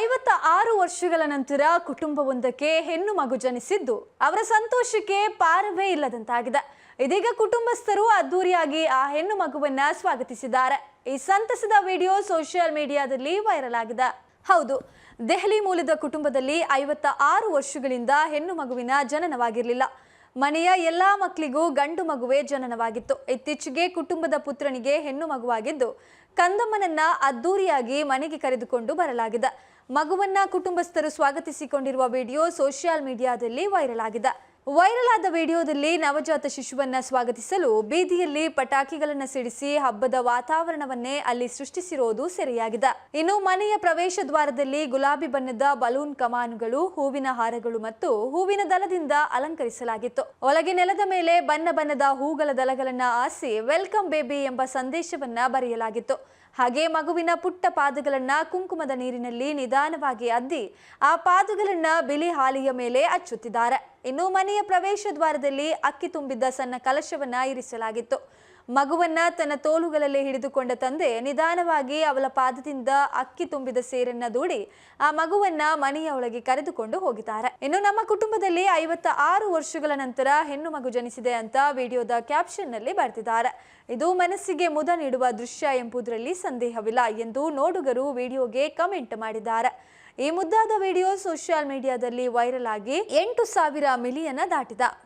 ಐವತ್ತ ಆರು ವರ್ಷಗಳ ನಂತರ ಕುಟುಂಬವೊಂದಕ್ಕೆ ಹೆಣ್ಣು ಮಗು ಜನಿಸಿದ್ದು, ಅವರ ಸಂತೋಷಕ್ಕೆ ಪಾರವೇ ಇಲ್ಲದಂತಾಗಿದೆ. ಇದೀಗ ಕುಟುಂಬಸ್ಥರು ಅದ್ದೂರಿಯಾಗಿ ಆ ಹೆಣ್ಣು ಮಗುವನ್ನ ಸ್ವಾಗತಿಸಿದ್ದಾರೆ. ಈ ಸಂತಸದ ವಿಡಿಯೋ ಸೋಷಿಯಲ್ ಮೀಡಿಯಾದಲ್ಲಿ ವೈರಲ್ ಆಗಿದೆ. ಹೌದು, ದೆಹಲಿ ಮೂಲದ ಕುಟುಂಬದಲ್ಲಿ ಐವತ್ತ ಆರು ವರ್ಷಗಳಿಂದ ಹೆಣ್ಣು ಮಗುವಿನ ಜನನವಾಗಿರಲಿಲ್ಲ. ಮನೆಯ ಎಲ್ಲಾ ಮಕ್ಕಳಿಗೂ ಗಂಡು ಮಗುವೇ ಜನನವಾಗಿತ್ತು. ಇತ್ತೀಚೆಗೆ ಕುಟುಂಬದ ಪುತ್ರನಿಗೆ ಹೆಣ್ಣು ಮಗುವಾಗಿದ್ದು, ಕಂದಮ್ಮನನ್ನ ಅದ್ದೂರಿಯಾಗಿ ಮನೆಗೆ ಕರೆದುಕೊಂಡು ಬರಲಾಗಿದೆ. ಮಗುವನ್ನ ಕುಟುಂಬಸ್ಥರು ಸ್ವಾಗತಿಸಿಕೊಂಡಿರುವ ವಿಡಿಯೋ ಸೋಷಿಯಲ್ ಮೀಡಿಯಾದಲ್ಲಿ ವೈರಲ್ ಆಗಿದೆ. ವೈರಲ್ ಆದ ವಿಡಿಯೋದಲ್ಲಿ ನವಜಾತ ಶಿಶುವನ್ನ ಸ್ವಾಗತಿಸಲು ಬೀದಿಯಲ್ಲಿ ಪಟಾಕಿಗಳನ್ನ ಸಿಡಿಸಿ ಹಬ್ಬದ ವಾತಾವರಣವನ್ನೇ ಅಲ್ಲಿ ಸೃಷ್ಟಿಸಿರೋದು ಸೆರೆಯಾಗಿದೆ. ಇನ್ನು ಮನೆಯ ಪ್ರವೇಶ ದ್ವಾರದಲ್ಲಿ ಗುಲಾಬಿ ಬಣ್ಣದ ಬಲೂನ್ ಕಮಾನುಗಳು, ಹೂವಿನ ಹಾರಗಳು ಮತ್ತು ಹೂವಿನ ದಲದಿಂದ ಅಲಂಕರಿಸಲಾಗಿತ್ತು. ಒಳಗೆ ನೆಲದ ಮೇಲೆ ಬಣ್ಣ ಬಣ್ಣದ ಹೂಗಳ ದಲಗಳನ್ನ ಆಸಿ ವೆಲ್ಕಮ್ ಬೇಬಿ ಎಂಬ ಸಂದೇಶವನ್ನ ಬರೆಯಲಾಗಿತ್ತು. ಹಾಗೆ ಮಗುವಿನ ಪುಟ್ಟ ಪಾದಗಳನ್ನ ಕುಂಕುಮದ ನೀರಿನಲ್ಲಿ ನಿಧಾನವಾಗಿ ಅದ್ದಿ ಆ ಪಾದಗಳನ್ನ ಬಿಳಿ ಹಾಲಿಯ ಮೇಲೆ ಅಚ್ಚುತ್ತಿದ್ದಾರೆ. ಇನ್ನು ಮನೆಯ ಪ್ರವೇಶ ದ್ವಾರದಲ್ಲಿ ಅಕ್ಕಿ ತುಂಬಿದ್ದ ಸಣ್ಣ ಕಲಶವನ್ನ ಇರಿಸಲಾಗಿತ್ತು. ಮಗುವನ್ನ ತನ್ನ ತೋಲುಗಳಲ್ಲಿ ಹಿಡಿದುಕೊಂಡ ತಂದೆ ನಿಧಾನವಾಗಿ ಅವಳ ಪಾದದಿಂದ ಅಕ್ಕಿ ತುಂಬಿದ ಸೇರನ್ನ ದೂಡಿ ಆ ಮಗುವನ್ನ ಮನೆಯ ಒಳಗೆ ಕರೆದುಕೊಂಡು ಹೋಗಿದ್ದಾರೆ. ಇನ್ನು ನಮ್ಮ ಕುಟುಂಬದಲ್ಲಿ ಐವತ್ತ ಆರು ವರ್ಷಗಳ ನಂತರ ಹೆಣ್ಣು ಮಗು ಜನಿಸಿದೆ ಅಂತ ವಿಡಿಯೋದ ಕ್ಯಾಪ್ಷನ್ನಲ್ಲಿ ಬರೆದಿದ್ದಾರೆ. ಇದು ಮನಸ್ಸಿಗೆ ಮುದ ನೀಡುವ ದೃಶ್ಯ ಎಂಬುದರಲ್ಲಿ ಸಂದೇಹವಿಲ್ಲ ಎಂದು ನೋಡುಗರು ವಿಡಿಯೋಗೆ ಕಮೆಂಟ್ ಮಾಡಿದ್ದಾರೆ. ಈ ಮುದ್ದಾದ ವಿಡಿಯೋ ಸೋಷಿಯಲ್ ಮೀಡಿಯಾದಲ್ಲಿ ವೈರಲ್ ಆಗಿ ಎಂಟು ಸಾವಿರ ಮಿಲಿಯನ್ ದಾಟಿದ.